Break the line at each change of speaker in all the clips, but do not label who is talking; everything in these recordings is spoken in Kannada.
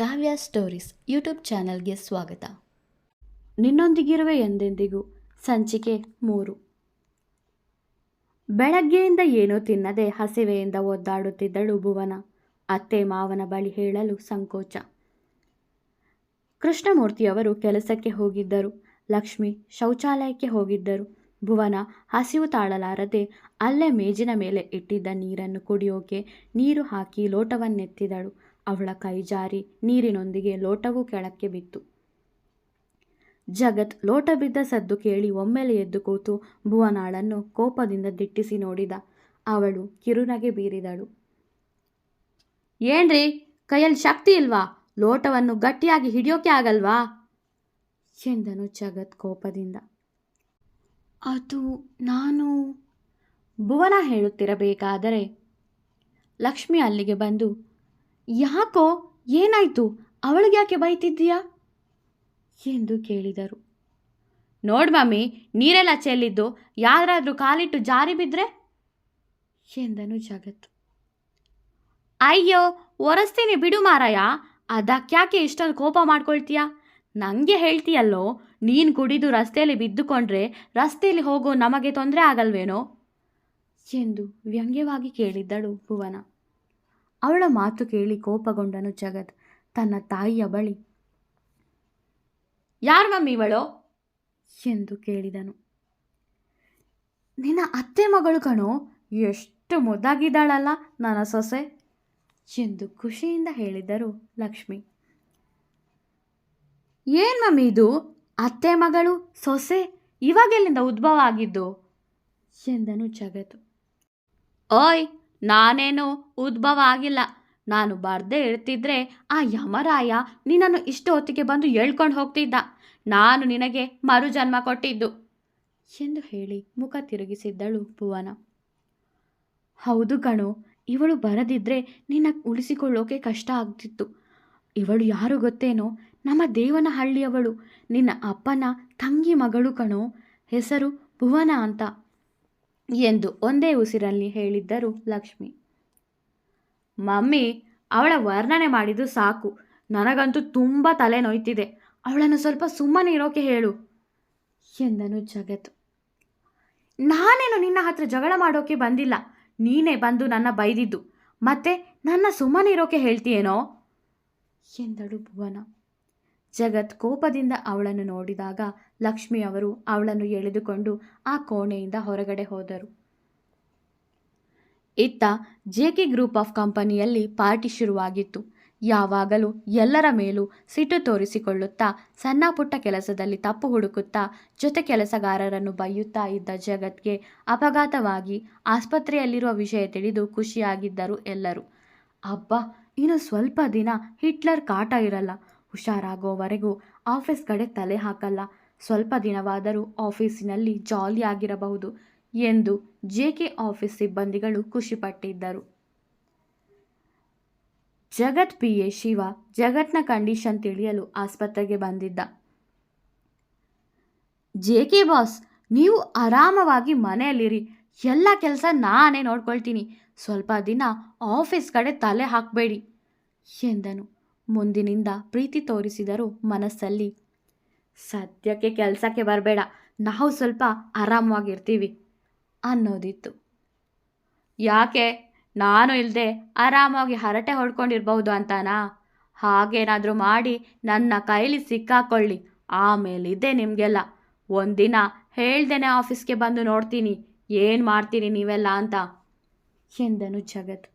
ಕಾವ್ಯ ಸ್ಟೋರೀಸ್ ಯೂಟ್ಯೂಬ್ ಚಾನಲ್ಗೆ ಸ್ವಾಗತ. ನಿನ್ನೊಂದಿಗಿರುವೆ ಎಂದೆಂದಿಗೂ? ಸಂಚಿಕೆ ಮೂರು. ಬೆಳಗ್ಗೆಯಿಂದ ಏನೂ ತಿನ್ನದೆ ಹಸಿವೆಯಿಂದ ಒದ್ದಾಡುತ್ತಿದ್ದಳು ಭುವನ. ಅತ್ತೆ ಮಾವನ ಬಳಿ ಹೇಳಲು ಸಂಕೋಚ. ಕೃಷ್ಣಮೂರ್ತಿಯವರು ಕೆಲಸಕ್ಕೆ ಹೋಗಿದ್ದರು. ಲಕ್ಷ್ಮಿ ಶೌಚಾಲಯಕ್ಕೆ ಹೋಗಿದ್ದರು. ಭುವನ ಹಸಿವು ತಾಳಲಾರದೆ ಅಲ್ಲೇ ಮೇಜಿನ ಮೇಲೆ ಇಟ್ಟಿದ್ದ ನೀರನ್ನು ಕುಡಿಯೋಕೆ ನೀರು ಹಾಕಿ ಲೋಟವನ್ನೆತ್ತಿದಳು. ಅವಳ ಕೈ ಜಾರಿ ನೀರಿನೊಂದಿಗೆ ಲೋಟವೂ ಕೆಳಕ್ಕೆ ಬಿತ್ತು. ಜಗತ್ ಲೋಟ ಬಿದ್ದ ಸದ್ದು ಕೇಳಿ ಒಮ್ಮೆಲೆ ಎದ್ದು ಕೂತು ಭುವನಾಳನ್ನು ಕೋಪದಿಂದ ದಿಟ್ಟಿಸಿ ನೋಡಿದ. ಅವಳು ಕಿರುನಗೆ ಬೀರಿದಳು. ಏನ್ರಿ? ಕೈಯಲ್ಲಿ ಶಕ್ತಿ ಇಲ್ವಾ? ಲೋಟವನ್ನು ಗಟ್ಟಿಯಾಗಿ ಹಿಡಿಯೋಕೆ ಆಗಲ್ವಾ? ಎಂದನು ಜಗತ್ ಕೋಪದಿಂದ. ಅದು ನಾನು. ಭುವನ ಹೇಳುತ್ತಿರಬೇಕಾದರೆ ಲಕ್ಷ್ಮಿ ಅಲ್ಲಿಗೆ ಬಂದು ಯಾಕೋ ಏನಾಯ್ತು? ಅವಳಿಗೆ ಯಾಕೆ ಬೈತಿದ್ದೀಯಾ? ಎಂದು ಕೇಳಿದರು. ನೋಡ್ ಮಮ್ಮಿ ನೀರೆಲ್ಲ ಚೆಲ್ಲಿದ್ದು, ಯಾರಾದರೂ ಕಾಲಿಟ್ಟು ಜಾರಿ ಬಿದ್ದರೆ ಎಂದನು ಜಗತ್ ಅಯ್ಯೋ, ಒರೆಸ್ತೀನಿ ಬಿಡು ಮಾರಾಯ. ಅದಕ್ಕ್ಯಾಕೆ ಇಷ್ಟೊಂದು ಕೋಪ ಮಾಡ್ಕೊಳ್ತೀಯ? ನನಗೆ ಹೇಳ್ತೀಯಲ್ಲೋ, ನೀನು ಕುಡಿದು ರಸ್ತೆಯಲ್ಲಿ ಬಿದ್ದುಕೊಂಡ್ರೆ ರಸ್ತೆಯಲ್ಲಿ ಹೋಗೋ ನಮಗೆ ತೊಂದರೆ ಆಗಲ್ವೇನೋ? ಎಂದು ವ್ಯಂಗ್ಯವಾಗಿ ಕೇಳಿದ್ದಳು ಭುವನ. ಅವಳ ಮಾತು ಕೇಳಿ ಕೋಪಗೊಂಡನು ಜಗತ್. ತನ್ನ ತಾಯಿಯ ಬಳಿ, ಯಾರು ಮಮ್ಮಿ ಇವಳು? ಎಂದು ಕೇಳಿದನು. ನಿನ್ನ ಅತ್ತೆ ಮಗಳು ಕಣೋ, ಎಷ್ಟು ಮುದ್ದಾಗಿದ್ದಾಳಲ್ಲ ನನ್ನ ಸೊಸೆ, ಎಂದು ಖುಷಿಯಿಂದ ಹೇಳಿದರು ಲಕ್ಷ್ಮಿ. ಏನು ಮಮ್ಮಿ ಇದು? ಅತ್ತೆ ಮಗಳು, ಸೊಸೆ, ಇವಾಗೆಲ್ಲಿಂದ ಉದ್ಭವ ಆಗಿದ್ದು? ಎಂದನು ಜಗತ್ತು ಓಯ್ ನಾನೇನು ಉದ್ಭವ ಆಗಿಲ್ಲ. ನಾನು ಬರ್ದೇ ಇರ್ತಿದ್ರೆ ಆ ಯಮರಾಯ ನಿನ್ನನ್ನು ಇಷ್ಟು ಹೊತ್ತಿಗೆ ಬಂದು ಹೇಳ್ಕೊಂಡು ಹೋಗ್ತಿದ್ದ. ನಾನು ನಿನಗೆ ಮರುಜನ್ಮ ಕೊಟ್ಟಿದ್ದು. ಎಂದು ಹೇಳಿ ಮುಖ ತಿರುಗಿಸಿದ್ದಳು ಭುವನ. ಹೌದು ಕಣು, ಇವಳು ಬರದಿದ್ರೆ ನಿನ್ನ ಉಳಿಸಿಕೊಳ್ಳೋಕೆ ಕಷ್ಟ ಆಗ್ತಿತ್ತು. ಇವಳು ಯಾರು ಗೊತ್ತೇನೋ, ನಮ್ಮ ದೇವನ ಹಳ್ಳಿಯವಳು ನಿನ್ನ ಅಪ್ಪನ ತಂಗಿ ಮಗಳು ಕಣೋ, ಹೆಸರು ಭುವನ ಅಂತ. ಎಂದು ಒಂದೇ ಉಸಿರಲ್ಲಿ ಹೇಳಿದ್ದರು ಲಕ್ಷ್ಮಿ. ಮಮ್ಮಿ, ಅವಳ ವರ್ಣನೆ ಮಾಡಿದ್ದು ಸಾಕು. ನನಗಂತೂ ತುಂಬ ತಲೆ ನೋಯ್ತಿದೆ. ಅವಳನ್ನು ಸ್ವಲ್ಪ ಸುಮ್ಮನೆ ಇರೋಕೆ ಹೇಳು ಎಂದನು ಜಗತ್ ನಾನೇನು ನಿನ್ನ ಹತ್ರ ಜಗಳ ಮಾಡೋಕೆ ಬಂದಿಲ್ಲ. ನೀನೇ ಬಂದು ನನ್ನ ಬೈದಿದ್ದು. ಮತ್ತೆ ನನ್ನ ಸುಮ್ಮನೆ ಇರೋಕೆ ಹೇಳ್ತೀಯೇನೋ ಎಂದಳು ಭುವನ. ಜಗತ್ ಕೋಪದಿಂದ ಅವಳನ್ನು ನೋಡಿದಾಗ ಲಕ್ಷ್ಮಿ ಅವರು ಅವಳನ್ನು ಎಳೆದುಕೊಂಡು ಆ ಕೋಣೆಯಿಂದ ಹೊರಗಡೆ ಹೋದರು. ಇತ್ತ ಜೆಕೆ ಗ್ರೂಪ್ ಆಫ್ ಕಂಪನಿಯಲ್ಲಿ ಪಾರ್ಟಿ ಶುರುವಾಗಿತ್ತು. ಯಾವಾಗಲೂ ಎಲ್ಲರ ಮೇಲೂ ಸಿಟ್ಟು ತೋರಿಸಿಕೊಳ್ಳುತ್ತಾ ಸಣ್ಣ ಪುಟ್ಟ ಕೆಲಸದಲ್ಲಿ ತಪ್ಪು ಹುಡುಕುತ್ತಾ ಜೊತೆ ಕೆಲಸಗಾರರನ್ನು ಬೈಯುತ್ತಾ ಇದ್ದ ಜಗತ್ಗೆ ಅಪಘಾತವಾಗಿ ಆಸ್ಪತ್ರೆಯಲ್ಲಿರುವ ವಿಷಯ ತಿಳಿದು ಖುಷಿಯಾಗಿದ್ದರು ಎಲ್ಲರೂ. ಅಬ್ಬ, ಇನ್ನು ಸ್ವಲ್ಪ ದಿನ ಹಿಟ್ಲರ್ ಕಾಟ ಇರಲ್ಲ. ಹುಷಾರಾಗೋವರೆಗೂ ಆಫೀಸ್ ಕಡೆ ತಲೆ ಹಾಕಲ್ಲ. ಸ್ವಲ್ಪ ದಿನವಾದರೂ ಆಫೀಸಿನಲ್ಲಿ ಜಾಲಿಯಾಗಿರಬಹುದು ಎಂದು ಜೆಕೆ ಆಫೀಸ್ ಸಿಬ್ಬಂದಿಗಳು ಖುಷಿಪಟ್ಟಿದ್ದರು. ಜಗತ್ ಪಿ. ಎ. ಶಿವ ಜಗತ್ನ ಕಂಡೀಷನ್ ತಿಳಿಯಲು ಆಸ್ಪತ್ರೆಗೆ ಬಂದಿದ್ದ. ಜೆಕೆ ಬಾಸ್, ನೀವು ಆರಾಮವಾಗಿ ಮನೆಯಲ್ಲಿರಿ. ಎಲ್ಲ ಕೆಲಸ ನಾನೇ ನೋಡ್ಕೊಳ್ತೀನಿ. ಸ್ವಲ್ಪ ದಿನ ಆಫೀಸ್ ಕಡೆ ತಲೆ ಹಾಕಬೇಡಿ ಎಂದನು. ಮುಂದಿನಿಂದ ಪ್ರೀತಿ ತೋರಿಸಿದರು ಮನಸ್ಸಲ್ಲಿ, ಸದ್ಯಕ್ಕೆ ಕೆಲಸಕ್ಕೆ ಬರಬೇಡ, ನಾವು ಸ್ವಲ್ಪ ಆರಾಮವಾಗಿರ್ತೀವಿ ಅನ್ನೋದಿತ್ತು. ಯಾಕೆ? ನಾನು ಇಲ್ಲದೆ ಆರಾಮಾಗಿ ಹರಟೆ ಹೊಡ್ಕೊಂಡಿರ್ಬಹುದು ಅಂತಾನಾ? ಹಾಗೇನಾದರೂ ಮಾಡಿ ನನ್ನ ಕೈಲಿ ಸಿಕ್ಕಾಕೊಳ್ಳಿ ಆಮೇಲಿದೆ ನಿಮಗೆಲ್ಲ. ಒಂದಿನ ಹೇಳ್ದೇನೆ ಆಫೀಸ್ಗೆ ಬಂದು ನೋಡ್ತೀನಿ, ಏನು ಮಾಡ್ತೀನಿ ನೀವೆಲ್ಲ ಅಂತ ಎಂದನು ಜಗತ್.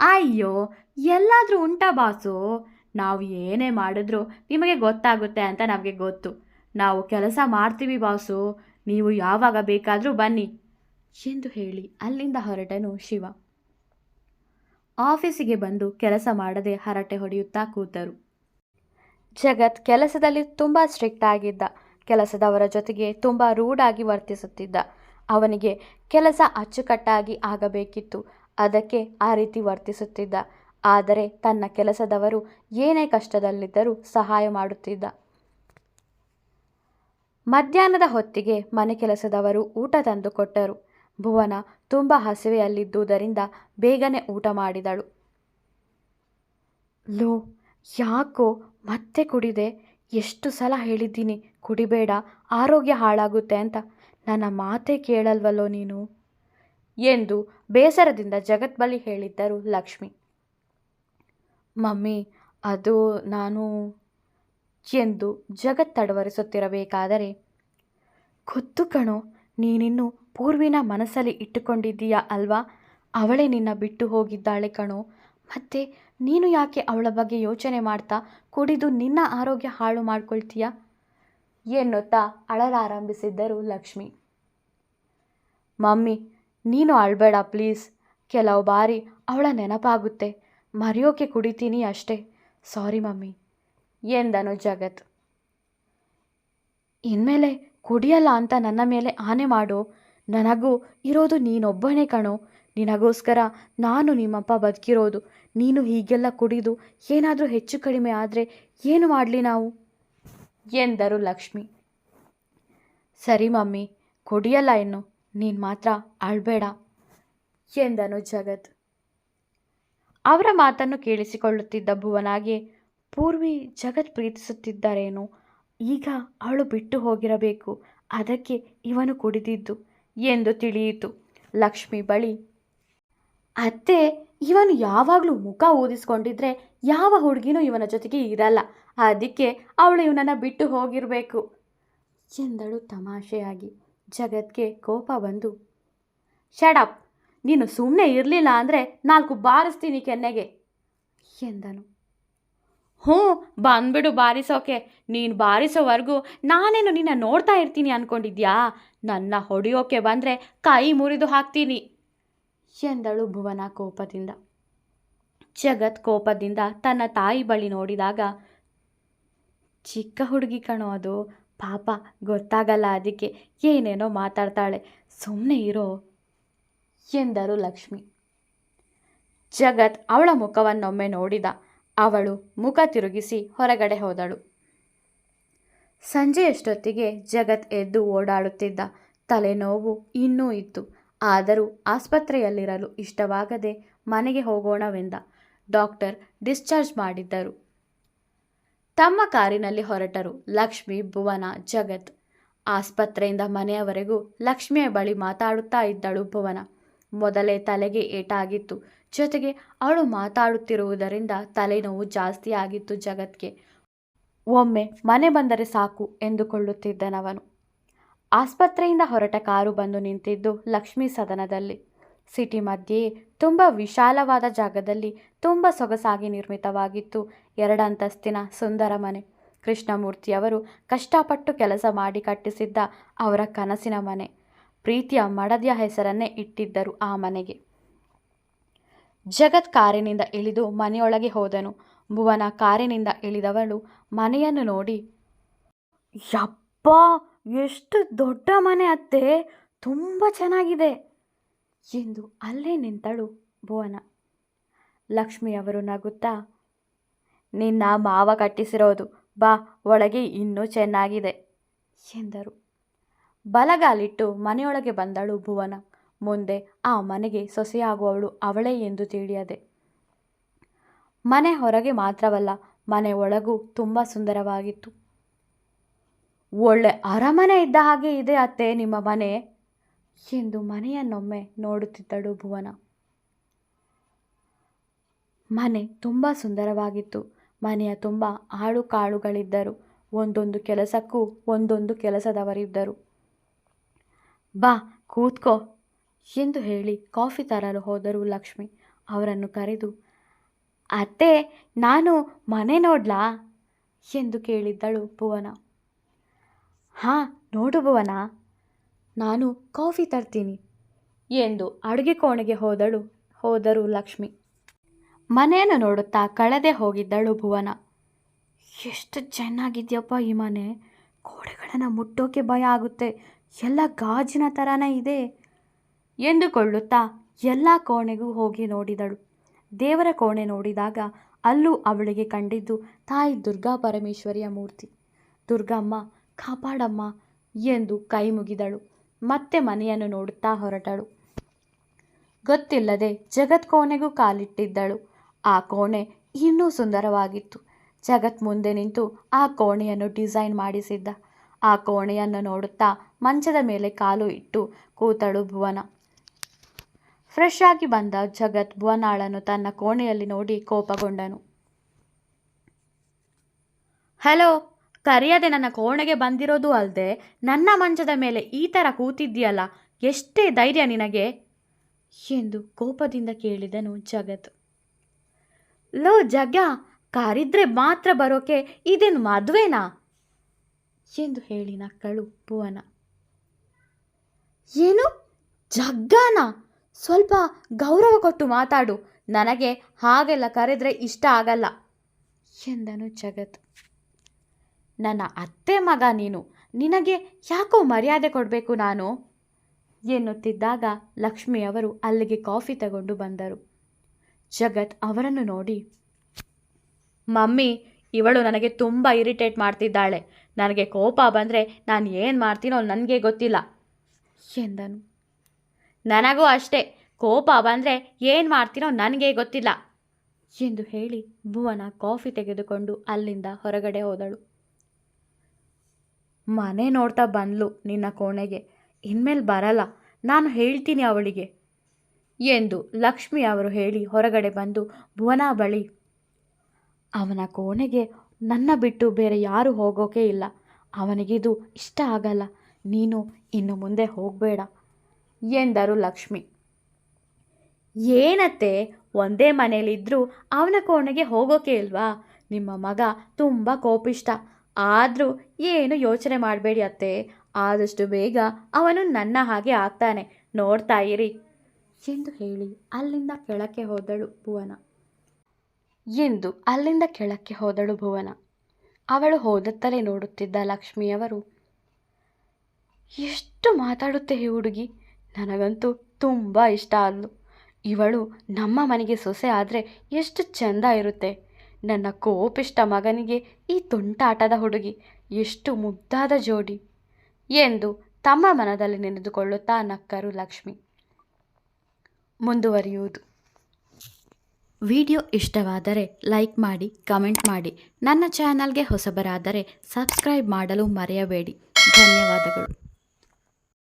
ಅಯ್ಯೋ, ಎಲ್ಲಾದರೂ ಉಂಟಾ ಬಾಸು? ನಾವು ಏನೇ ಮಾಡಿದ್ರೂ ನಿಮಗೆ ಗೊತ್ತಾಗುತ್ತೆ ಅಂತ ನಮಗೆ ಗೊತ್ತು. ನಾವು ಕೆಲಸ ಮಾಡ್ತೀವಿ ಬಾಸು. ನೀವು ಯಾವಾಗ ಬೇಕಾದರೂ ಬನ್ನಿ ಎಂದು ಹೇಳಿ ಅಲ್ಲಿಂದ ಹೊರಟನು ಶಿವ. ಆಫೀಸಿಗೆ ಬಂದು ಕೆಲಸ ಮಾಡದೆ ಹರಟೆ ಹೊಡೆಯುತ್ತಾ ಕೂತರು. ಜಗತ್ ಕೆಲಸದಲ್ಲಿ ತುಂಬ ಸ್ಟ್ರಿಕ್ಟ್ ಆಗಿದ್ದ. ಕೆಲಸದವರ ಜೊತೆಗೆ ತುಂಬ ರೂಡಾಗಿ ವರ್ತಿಸುತ್ತಿದ್ದ. ಅವನಿಗೆ ಕೆಲಸ ಅಚ್ಚುಕಟ್ಟಾಗಿ ಆಗಬೇಕಿತ್ತು. ಅದಕ್ಕೆ ಆ ರೀತಿ ವರ್ತಿಸುತ್ತಿದ್ದ. ಆದರೆ ತನ್ನ ಕೆಲಸದವರು ಏನೇ ಕಷ್ಟದಲ್ಲಿದ್ದರೂ ಸಹಾಯ ಮಾಡುತ್ತಿದ್ದ. ಮಧ್ಯಾಹ್ನದ ಹೊತ್ತಿಗೆ ಮನೆ ಕೆಲಸದವರು ಊಟ ತಂದು ಕೊಟ್ಟರು. ಭುವನ ತುಂಬ ಹಸಿವೆಯಲ್ಲಿದ್ದುದರಿಂದ ಬೇಗನೆ ಊಟ ಮಾಡಿದಳು. ಲೋ, ಯಾಕೋ ಮತ್ತೆ ಕುಡಿದೆ? ಎಷ್ಟು ಸಲ ಹೇಳಿದ್ದೀನಿ, ಕುಡಿಬೇಡ, ಆರೋಗ್ಯ ಹಾಳಾಗುತ್ತೆ ಅಂತ. ನನ್ನ ಮಾತೇ ಕೇಳಲ್ವಲ್ಲೋ ನೀನು? ಎಂದು ಬೇಸರದಿಂದ ಜಗತ್ ಬಳಿ ಹೇಳಿದ್ದರು ಲಕ್ಷ್ಮಿ. ಮಮ್ಮಿ, ಅದು ನಾನು ಎಂದು ಜಗತ್ ತಡವರಿಸುತ್ತಿರಬೇಕಾದರೆ. ಗೊತ್ತು ಕಣೋ, ನೀನಿನ್ನು ಪೂರ್ವಿನ ಮನಸ್ಸಲ್ಲಿ ಇಟ್ಟುಕೊಂಡಿದ್ದೀಯ ಅಲ್ವಾ? ಅವಳೇ ನಿನ್ನ ಬಿಟ್ಟು ಹೋಗಿದ್ದಾಳೆ ಕಣೋ. ಮತ್ತೆ ನೀನು ಯಾಕೆ ಅವಳ ಬಗ್ಗೆ ಯೋಚನೆ ಮಾಡ್ತಾ ಕುಡಿದು ನಿನ್ನ ಆರೋಗ್ಯ ಹಾಳು ಮಾಡ್ಕೊಳ್ತೀಯ? ಎನ್ನುತ್ತಾ ಅಳಲಾರಂಭಿಸಿದ್ದರು ಲಕ್ಷ್ಮಿ. ಮಮ್ಮಿ ನೀನು ಅಳಬೇಡ, ಪ್ಲೀಸ್. ಕೆಲವು ಬಾರಿ ಅವಳ ನೆನಪಾಗುತ್ತೆ. ಮರೆಯೋಕೆ ಕುಡಿತೀನಿ ಅಷ್ಟೇ. Sorry, mummy. ಎಂದನು ಜಗತ್. ಇನ್ಮೇಲೆ ಕುಡಿಯಲ್ಲ ಅಂತ ನನ್ನ ಮೇಲೆ ಆನೆ ಮಾಡು. ನನಗೂ ಇರೋದು ನೀನೊಬ್ಬನೇ ಕಣೋ. ನಿನಗೋಸ್ಕರ ನಾನು ನಿಮ್ಮಪ್ಪ ಬದುಕಿರೋದು. ನೀನು ಹೀಗೆಲ್ಲ ಕುಡಿದು ಏನಾದರೂ ಹೆಚ್ಚು ಕಡಿಮೆ ಆದರೆ ಏನು ಮಾಡಲಿ ನಾವು? ಎಂದರು ಲಕ್ಷ್ಮಿ. ಸರಿ, ಮಮ್ಮಿ. ಕುಡಿಯಲ್ಲ ಇನ್ನು. ನೀನು ಮಾತ್ರ ಅಳಬೇಡ ಎಂದನು ಜಗತ್. ಅವರ ಮಾತನ್ನು ಕೇಳಿಸಿಕೊಳ್ಳುತ್ತಿದ್ದ ಭುವನಾಗೆ, ಪೂರ್ವಿ ಜಗತ್ ಪ್ರೀತಿಸುತ್ತಿದ್ದಾರೇನೋ? ಈಗ ಅವಳು ಬಿಟ್ಟು ಹೋಗಿರಬೇಕು, ಅದಕ್ಕೆ ಇವನು ಕುಡಿದಿದ್ದು ಎಂದು ತಿಳಿಯಿತು ಲಕ್ಷ್ಮಿ ಬಳಿ. ಅತ್ತೆ, ಇವನು ಯಾವಾಗಲೂ ಮುಖ ಊದಿಸ್ಕೊಂಡಿದ್ರೆ ಯಾವ ಹುಡುಗಿನೂ ಇವನ ಜೊತೆಗೆ ಇರಲ್ಲ, ಅದಕ್ಕೆ ಅವಳು ಇವನನ್ನು ಬಿಟ್ಟು ಹೋಗಿರಬೇಕು ಎಂದಳು ತಮಾಷೆಯಾಗಿ. ಜಗತ್ಗೆ ಕೋಪ ಬಂದು ಶಡಪ್ ನೀನು ಸುಮ್ಮನೆ ಇರಲಿಲ್ಲ ಅಂದರೆ ನಾಲ್ಕು ಬಾರಿಸ್ತೀನಿ ಕೆನ್ನೆಗೆ, ಎಂದನು. ಹ್ಞೂ, ಬಂದ್ಬಿಡು ಬಾರಿಸೋಕೆ. ನೀನು ಬಾರಿಸೋವರೆಗೂ ನಾನೇನು ನಿನ್ನ ನೋಡ್ತಾ ಇರ್ತೀನಿ ಅಂದ್ಕೊಂಡಿದ್ಯಾ ನನ್ನ ಹೊಡೆಯೋಕೆ ಬಂದರೆ ಕೈ ಮುರಿದು ಹಾಕ್ತೀನಿ, ಎಂದಳು ಭುವನ ಕೋಪದಿಂದ. ಜಗತ್ ಕೋಪದಿಂದ ತನ್ನ ತಾಯಿ ಬಳಿ ನೋಡಿದಾಗ, ಚಿಕ್ಕ ಹುಡುಗಿ ಕಣೋ ಅದು. ಪಾಪ ಗೊತ್ತಾಗಲ್ಲ ಅದಕ್ಕೆ ಏನೇನೋ ಮಾತಾಡ್ತಾಳೆ. ಸುಮ್ಮನೆ ಇರೋ ಎಂದರು ಲಕ್ಷ್ಮಿ. ಜಗತ್ ಅವಳ ಮುಖವನ್ನೊಮ್ಮೆ ನೋಡಿದ. ಅವಳು ಮುಖ ತಿರುಗಿಸಿ ಹೊರಗಡೆ ಹೋದಳು. ಸಂಜೆಯಷ್ಟೊತ್ತಿಗೆ ಜಗತ್ ಎದ್ದು ಓಡಾಡುತ್ತಿದ್ದ. ತಲೆನೋವು ಇನ್ನೂ ಇತ್ತು. ಆದರೂ ಆಸ್ಪತ್ರೆಯಲ್ಲಿರಲು ಇಷ್ಟವಾಗದೆ ಮನೆಗೆ ಹೋಗೋಣವೆಂದ. ಡಾಕ್ಟರ್ ಡಿಸ್ಚಾರ್ಜ್ ಮಾಡಿದ್ದರು. ತಮ್ಮ ಕಾರಿನಲ್ಲಿ ಹೊರಟರು. ಲಕ್ಷ್ಮಿ, ಭುವನ, ಜಗತ್. ಆಸ್ಪತ್ರೆಯಿಂದ ಮನೆಯವರೆಗೂ ಲಕ್ಷ್ಮಿಯ ಬಳಿ ಮಾತಾಡುತ್ತಾ ಇದ್ದಳು ಭುವನ. ಮೊದಲೇ ತಲೆಗೆ ಏಟಾಗಿತ್ತು. ಜೊತೆಗೆ ಅವಳು ಮಾತಾಡುತ್ತಿರುವುದರಿಂದ ತಲೆನೋವು ಜಾಸ್ತಿ ಆಗಿತ್ತು ಜಗತ್ಗೆ. ಒಮ್ಮೆ ಮನೆ ಬಂದರೆ ಸಾಕು ಎಂದುಕೊಳ್ಳುತ್ತಿದ್ದನವನು. ಆಸ್ಪತ್ರೆಯಿಂದ ಹೊರಟ ಕಾರು ಬಂದು ನಿಂತಿದ್ದು ಲಕ್ಷ್ಮೀ ಸದನದಲ್ಲಿ. ಸಿಟಿ ಮಧ್ಯೆ ತುಂಬ ವಿಶಾಲವಾದ ಜಾಗದಲ್ಲಿ ತುಂಬ ಸೊಗಸಾಗಿ ನಿರ್ಮಿತವಾಗಿತ್ತು. ಎರಡಂತಸ್ತಿನ ಸುಂದರ ಮನೆ. ಕೃಷ್ಣಮೂರ್ತಿಯವರು ಕಷ್ಟಪಟ್ಟು ಕೆಲಸ ಮಾಡಿ ಕಟ್ಟಿಸಿದ್ದ ಅವರ ಕನಸಿನ ಮನೆ. ಪ್ರೀತಿಯ ಮಡದಿಯ ಹೆಸರನ್ನೇ ಇಟ್ಟಿದ್ದರು ಆ ಮನೆಗೆ. ಜಗತ್ ಕಾರಿನಿಂದ ಇಳಿದು ಮನೆಯೊಳಗೆ ಹೋದನು. ಭುವನ ಕಾರಿನಿಂದ ಇಳಿದವಳು ಮನೆಯನ್ನು ನೋಡಿ, ಯಪ್ಪ, ಎಷ್ಟು ದೊಡ್ಡ ಮನೆ ಅತ್ತೆ! ತುಂಬ ಚೆನ್ನಾಗಿದೆ. ಎಂದು ಅಲ್ಲೇ ನಿಂತಳು ಭುವನ. ಲಕ್ಷ್ಮಿಯವರು ನಗುತ್ತಾ, ನಿನ್ನ ಮಾವ ಕಟ್ಟಿಸಿರೋದು ಬಾ, ಒಳಗೆ ಇನ್ನೂ ಚೆನ್ನಾಗಿದೆ ಎಂದರು. ಬಲಗಾಲಿಟ್ಟು ಮನೆಯೊಳಗೆ ಬಂದಳು ಭುವನ. ಮುಂದೆ ಆ ಮನೆಗೆ ಸೊಸೆಯಾಗುವವಳು ಅವಳೇ ಎಂದು ತಿಳಿಯದೆ. ಮನೆ ಹೊರಗೆ ಮಾತ್ರವಲ್ಲ, ಮನೆ ಒಳಗೂ ತುಂಬ ಸುಂದರವಾಗಿತ್ತು. ಒಳ್ಳೆ ಅರಮನೆ ಇದ್ದ ಹಾಗೆ ಇದೆ ಅತ್ತೆ ನಿಮ್ಮ ಮನೆ. ಎಂದು ಮನೆಯನ್ನೊಮ್ಮೆ ನೋಡುತ್ತಿದ್ದಳು ಭುವನ. ಮನೆ ತುಂಬ ಸುಂದರವಾಗಿತ್ತು. ಮನೆಯ ತುಂಬ ಆಳು ಕಾಳುಗಳಿದ್ದರು. ಒಂದೊಂದು ಕೆಲಸಕ್ಕೂ ಒಂದೊಂದು ಕೆಲಸದವರಿದ್ದರು. ಬಾ, ಕೂತ್ಕೋ ಎಂದು ಹೇಳಿ ಕಾಫಿ ತರಲು ಹೋದರು ಲಕ್ಷ್ಮಿ. ಅವರನ್ನು ಕರೆದು, ಅತ್ತೆ, ನಾನು ಮನೆ ನೋಡ್ಲಾ? ಎಂದು ಕೇಳಿದ್ದಳು ಭುವನ. ಹಾಂ, ನೋಡು ಭುವನ. ನಾನು ಕಾಫಿ ತರ್ತೀನಿ ಎಂದು ಅಡುಗೆ ಕೋಣೆಗೆ ಹೋದಳು, ಹೋದರು ಲಕ್ಷ್ಮಿ. ಮನೆಯನ್ನು ನೋಡುತ್ತಾ ಕಳೆದೇ ಹೋಗಿದ್ದಳು ಭುವನ. ಎಷ್ಟು ಚೆನ್ನಾಗಿದೆಯಪ್ಪ ಈ ಮನೆ. ಗೋಡೆಗಳನ್ನು ಮುಟ್ಟೋಕೆ ಭಯ ಆಗುತ್ತೆ. ಎಲ್ಲ ಗಾಜಿನ ಥರನೇ ಇದೆ ಎಂದುಕೊಳ್ಳುತ್ತಾ ಎಲ್ಲ ಕೋಣೆಗೂ ಹೋಗಿ ನೋಡಿದಳು. ದೇವರ ಕೋಣೆ ನೋಡಿದಾಗ ಅಲ್ಲೂ ಅವಳಿಗೆ ಕಂಡಿದ್ದು ತಾಯಿ ದುರ್ಗಾ ಪರಮೇಶ್ವರಿಯ ಮೂರ್ತಿ. ದುರ್ಗಮ್ಮ, ಕಾಪಾಡಮ್ಮ ಎಂದು ಕೈ ಮುಗಿದಳು. ಮತ್ತೆ ಮನೆಯನ್ನು ನೋಡುತ್ತಾ ಹೊರಟಳು. ಗೊತ್ತಿಲ್ಲದೆ ಜಗತ್ ಕೋಣೆಗೂ ಕಾಲಿಟ್ಟಿದ್ದಳು. ಆ ಕೋಣೆ ಇನ್ನೂ ಸುಂದರವಾಗಿತ್ತು. ಜಗತ್ ಮುಂದೆ ನಿಂತು ಆ ಕೋಣೆಯನ್ನು ಡಿಸೈನ್ ಮಾಡಿಸಿದ್ದ. ಆ ಕೋಣೆಯನ್ನು ನೋಡುತ್ತಾ ಮಂಚದ ಮೇಲೆ ಕಾಲು ಇಟ್ಟು ಕೂತಳು ಭುವನ. ಫ್ರೆಶ್ ಆಗಿ ಬಂದ ಜಗತ್ ಭುವನಾಳನ್ನು ತನ್ನ ಕೋಣೆಯಲ್ಲಿ ನೋಡಿ ಕೋಪಗೊಂಡನು. ಹಲೋ ಕರೆಯದೆ ನನ್ನ ಕೋಣೆಗೆ ಬಂದಿರೋದು ಅಲ್ಲದೆ ನನ್ನ ಮಂಚದ ಮೇಲೆ ಈ ಥರ ಕೂತಿದ್ದೀಯಲ್ಲ, ಎಷ್ಟೇ ಧೈರ್ಯ ನಿನಗೆ? ಎಂದು ಕೋಪದಿಂದ ಕೇಳಿದನು ಜಗತ್. ಲೋ ಜಗ ಕಾರಿದ್ರೆ ಮಾತ್ರ ಬರೋಕೆ ಇದೇನು ಮದುವೆನಾ? ಎಂದು ಹೇಳಿ ನಕ್ಕಳು ಭುವನ. ಏನು? ಜಗ್ಗಾನ? ಸ್ವಲ್ಪ ಗೌರವ ಕೊಟ್ಟು ಮಾತಾಡು, ನನಗೆ ಹಾಗೆಲ್ಲ ಕರೆದ್ರೆ ಇಷ್ಟ ಆಗಲ್ಲ, ಎಂದನು ಜಗತ್. ನನ್ನ ಅತ್ತೆ ಮಗ ನೀನು. ನಿನಗೆ ಯಾಕೋ ಮರ್ಯಾದೆ ಕೊಡಬೇಕು ನಾನು? ಎನ್ನುತ್ತಿದ್ದಾಗ ಲಕ್ಷ್ಮಿಯವರು ಅಲ್ಲಿಗೆ ಕಾಫಿ ತಗೊಂಡು ಬಂದರು. ಜಗತ್ ಅವರನ್ನು ನೋಡಿ, ಮಮ್ಮಿ, ಇವಳು ನನಗೆ ತುಂಬ ಇರಿಟೇಟ್ ಮಾಡ್ತಿದ್ದಾಳೆ. ನನಗೆ ಕೋಪ ಬಂದರೆ ನಾನು ಏನು ಮಾಡ್ತೀನೋ ನನಗೆ ಗೊತ್ತಿಲ್ಲ ಎಂದನು. ನನಗೂ ಅಷ್ಟೇ, ಕೋಪ ಬಂದರೆ ಏನು ಮಾಡ್ತೀನೋ ನನಗೆ ಗೊತ್ತಿಲ್ಲ ಎಂದು ಹೇಳಿ ಭುವನ ಕಾಫಿ ತೆಗೆದುಕೊಂಡು ಅಲ್ಲಿಂದ ಹೊರಗಡೆ ಹೋದಳು. ಮನೆ ನೋಡ್ತಾ ಬಂದ್ಲು ನಿನ್ನ ಕೋಣೆಗೆ. ಇನ್ಮೇಲೆ ಬರಲ್ಲ. ನಾನು ಹೇಳ್ತೀನಿ ಅವಳಿಗೆ. ಎಂದು ಲಕ್ಷ್ಮಿ ಅವರು ಹೇಳಿ ಹೊರಗಡೆ ಬಂದು ಭುವನ ಬಳಿ. ಅವನ ಕೋಣೆಗೆ ನನ್ನ ಬಿಟ್ಟು ಬೇರೆ ಯಾರು ಹೋಗೋಕೆ ಇಲ್ಲ. ಅವನಿಗಿದು ಇಷ್ಟ ಆಗಲ್ಲ. ನೀನು ಇನ್ನು ಮುಂದೆ ಹೋಗಬೇಡ ಎಂದರು ಲಕ್ಷ್ಮಿ. ಏನತ್ತೆ? ಒಂದೇ ಮನೇಲಿದ್ದರೂ ಅವನ ಕೋಣೆಗೆ ಹೋಗೋಕೆ ಇಲ್ವಾ? ನಿಮ್ಮ ಮಗ ತುಂಬ ಕೋಪಿಷ್ಟ. ಆದರೂ ಏನು ಯೋಚನೆ ಮಾಡಬೇಡಿ ಅತ್ತೆ. ಆದಷ್ಟು ಬೇಗ ಅವನು ನನ್ನ ಹಾಗೆ ಆಗ್ತಾನೆ. ನೋಡ್ತಾ ಇರಿ. ಎಂದು ಹೇಳಿ ಅಲ್ಲಿಂದ ಕೆಳಕ್ಕೆ ಹೋದಳು ಭುವನ. ಎಂದು ಅಲ್ಲಿಂದ ಕೆಳಕ್ಕೆ ಹೋದಳು ಭುವನ. ಅವಳು ಹೋದತ್ತಲೇ ನೋಡುತ್ತಿದ್ದ ಲಕ್ಷ್ಮಿಯವರು, ಎಷ್ಟು ಮಾತಾಡುತ್ತೆ ಈ ಹುಡುಗಿ? ನನಗಂತೂ ತುಂಬ ಇಷ್ಟ ಆದಳು ಇವಳು ನಮ್ಮ ಮನೆಗೆ ಸೊಸೆ ಆದರೆ ಎಷ್ಟು ಚೆಂದ ಇರುತ್ತೆ. ನನ್ನ ಕೋಪಿಷ್ಟ ಮಗನಿಗೆ ಈ ತುಂಟಾಟದ ಹುಡುಗಿ ಎಷ್ಟು ಮುದ್ದಾದ ಜೋಡಿ ಎಂದು ತಮ್ಮ ಮನದಲ್ಲಿ ನೆನೆದುಕೊಳ್ಳುತ್ತಾ ನಕ್ಕರು ಲಕ್ಷ್ಮಿ. ಮುಂದುವರಿಯುವುದು. ವಿಡಿಯೋ ಇಷ್ಟವಾದರೆ ಲೈಕ್ ಮಾಡಿ, ಕಮೆಂಟ್ ಮಾಡಿ. ನನ್ನ ಚಾನಲ್ಗೆ ಹೊಸಬರಾದರೆ ಸಬ್ಸ್ಕ್ರೈಬ್ ಮಾಡಲು ಮರೆಯಬೇಡಿ. ಧನ್ಯವಾದಗಳು.